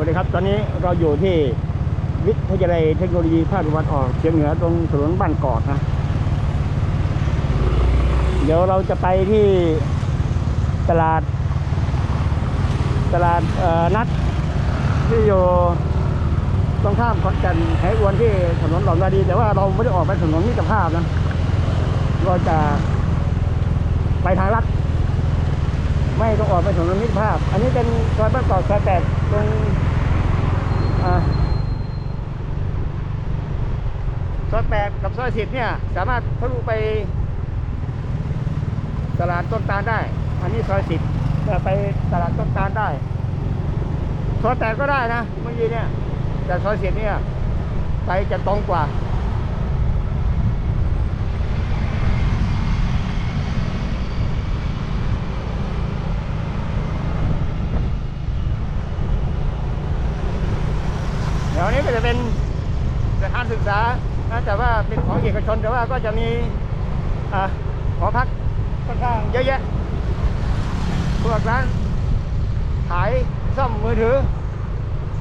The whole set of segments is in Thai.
วัสดีครับ ตอนนี้เราอยู่ที่วิทยาลัยเทคโนโลยีภาคตะวันออกเฉียงเหนือตรงถนนบ้านกอกนะ เดี๋ยวเราจะไปที่ตลาด ตลาดนัดที่อยู่ตรงข้ามขอนแก่นไหอวนที่ถนนหลอมนาดี แต่ว่าเราไม่ได้ออกไปถนนมิตรภาพนะ เราจะไปทางลัดไม่ต้องออกไปถนนมิตรภาพ อันนี้เป็นซอยบ้านกอกซอยแปดตรง ซอยแปดกับซอยสิบเนี่ย สามารถทะลุไป ตลาดต้นตาลได้ อันนี้ซอยสิบไปตลาดต้นตาลได้ซอยแปดก็ได้นะเมื่อกี้เนี่ย แต่ซอยสิบเนี่ย ไปจะตรงกว่า เดี๋ยวนี้ก็จะเป็นสถานศึกษานะแต่ว่า เป็นของเอกชนแต่ว่าก็จะมีหอพักค่อนข้างเยอะแยะพวกร้านขายซ่อมมือถือ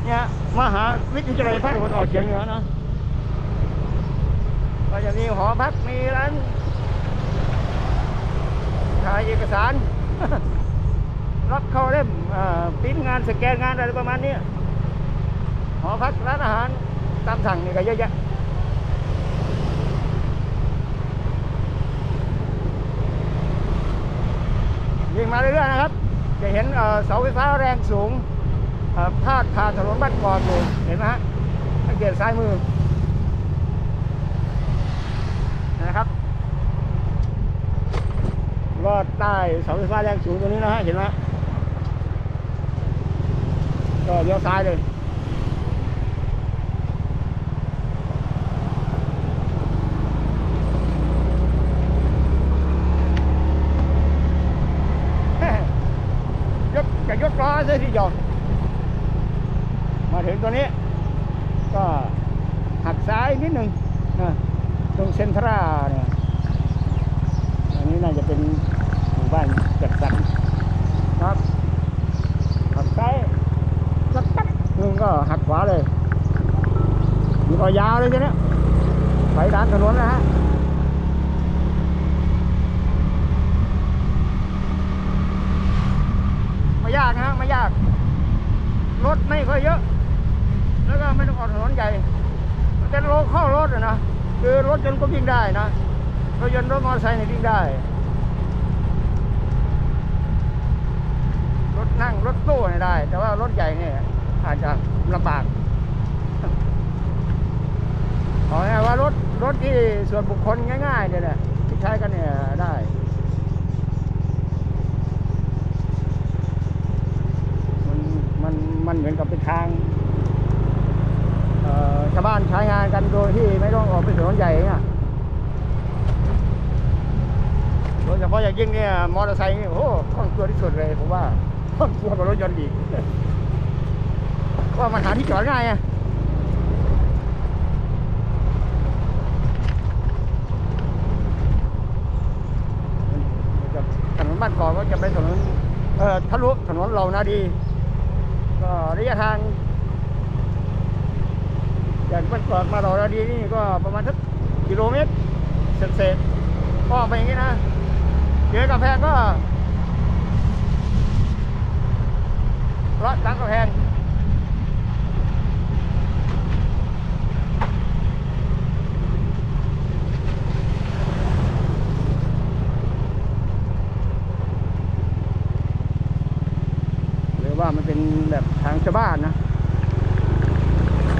เนี่ยมหาวิทยาลัยภาคตะวันออกเฉียงเหนือเนาะก็จะมีหอพักมีร้านถ่ายเอกสาร รับเข้าเล่มปิ้นงานสแกนงานอะไรประมาณนี้หอพักร้านอาหารตามสั่งนี่ก็เยอะแยะ ยิงมาเรื่อยๆนะครับ จะเห็นเสาไฟฟ้าแรงสูงพาดผ่านถนนบ้านกอดอยู่เห็นไหมฮะสังเกตซ้ายมือนะครับลอดใต้เสาไฟฟ้าแรงสูงตรงนี้นะฮะเห็นไหมก็เลี้ยวซ้ายเลย ยกล้อซะทีเดียวมาถึงตัวนี้ ก็หักซ้ายนิดหนึ่งนะตรงเซนทราเนี่ยอันนี้น่าจะเป็นหมู่บ้านจัดสรรครับหักซ้ายสักตักนึงก็หักขวาเลยมันก็ยาวเลยทีเนี้ยไปด้านถนนนะฮะ ไม่ยากนะไม่ยาก รถไม่ค่ อยเยอะ แล้วก็ไม่ต้องออกถนนใหญ่มันเป็นโลเข้ารถอะนะคือรถยนต์ก็วิ่งได้นะรถยนต์รถมอเตอร์ไซค์เนี่ยวิ่งได้ รถนั่งรถตู้เนี่ยได้ แต่ว่ารถใหญ่เนี่ยอาจจะลำบากขอให้ว่ารถรถที่ส่วนบุคคลง่ายๆเนี่ยแหละที่ใช้กันเนี่ยได้ มัน มันเหมือนกับเป็นทางชาวบ้านใช้งานกันโดยที่ไม่ต้องออกไปถนนใหญ่เนี่ยโดยเฉพาะอย่างยิ่งเนี่ยมอเตอร์ไซค์นี่โอ้คล่องตัวที่สุดเลยผมว่าคล่องตัวกว่ารถยนต์อีกว่ามันหาที่จอดง่ายอะถนนบ้านกอกก็จะเป็นถนนเอ่อทะลุถนนเหล่านาดี ก็ระยะทางจากบ้านกอกมาต่อราดีนี่ก็ประมาณสักกิโลเมตรเศษๆก็ไปอย่างนี้นะเจอกำแพงก็รถหลังกำแพง ว่ามันเป็นแบบทางชาวบ้านนะ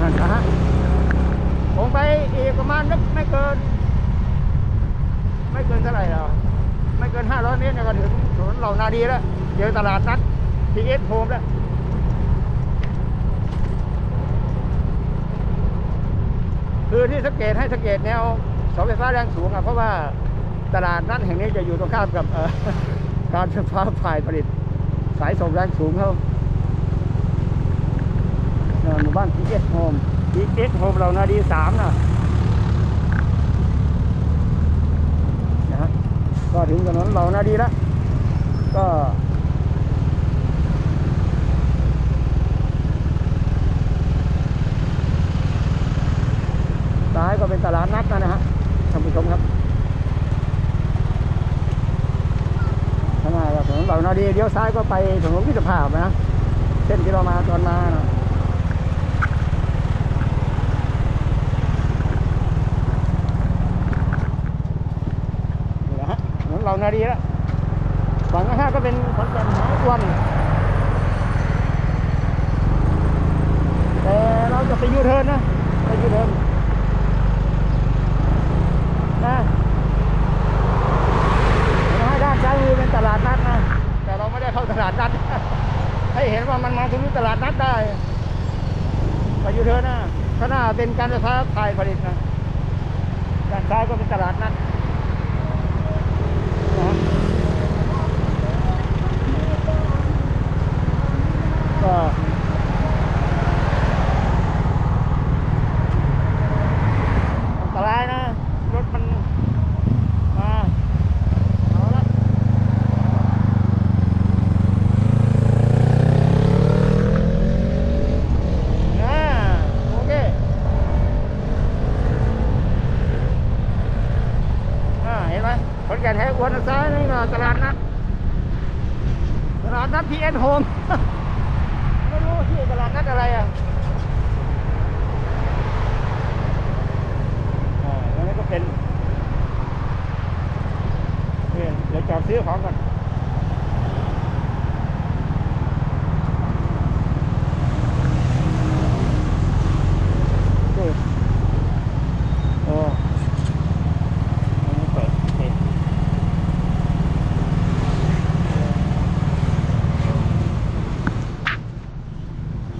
นั่นนะฮะผมไปอีกประมาณนักไม่เกิน ไม่เกินเท่าไหร่หรอไม่เกินห้าร้อยเมตรเนี่ยก็ถึงถนนเหล่านาดีแล้วเจอตลาดนัดทีเอสโฮมแล้วคือที่สังเกตให้สังเกตแนวเสาไฟฟ้าแรงสูงอะเพราะว่าตลาดนัดแห่งนี้จะอยู่ตรงข้ามกับการไฟฟ้าฝ่ายผลิต สายส่งแรงสูงเขา หมู่บ้านพีเอ็กโฮมพีเอ็กโฮมเรานาดีสามนะนะฮะก็ถึงถนนเรานาดีแล้วก็ซ้ายก็เป็นตลาดนัดนะฮะท่านผู้ชมครับข้างหน้าถนนเรานาดีเลี้ยวซ้ายก็ไปถนนพิธภาพนะเส้นที่เรามาตอนมานะ ดีแล้วฝั่งข้างก็เป็นขอนแก่นหาวันแต่เราจะไปยูเทิร์นนะไปยูเทิร์นนะเห็นไหมด้านซ้ายมือเป็นตลาดนัดนะ แต่เราไม่ได้เข้าตลาดนัด ให้เห็นว่ามันมาถึงตลาดนัดได้ไปยูเทิร์นนะข้างหน้าเป็นการไฟฟ้าไทยผลิตนะด้านซ้ายก็เป็นตลาดนัด คนแก่แท้อวนซ้ายนี่นะตลาดนัดตลาดนัดพีเอ็นโฮมไม่รู้ที่ตลาดนัดอะไรอะแล้วก็เป็นเดี๋ยวจอดซื้อของกัน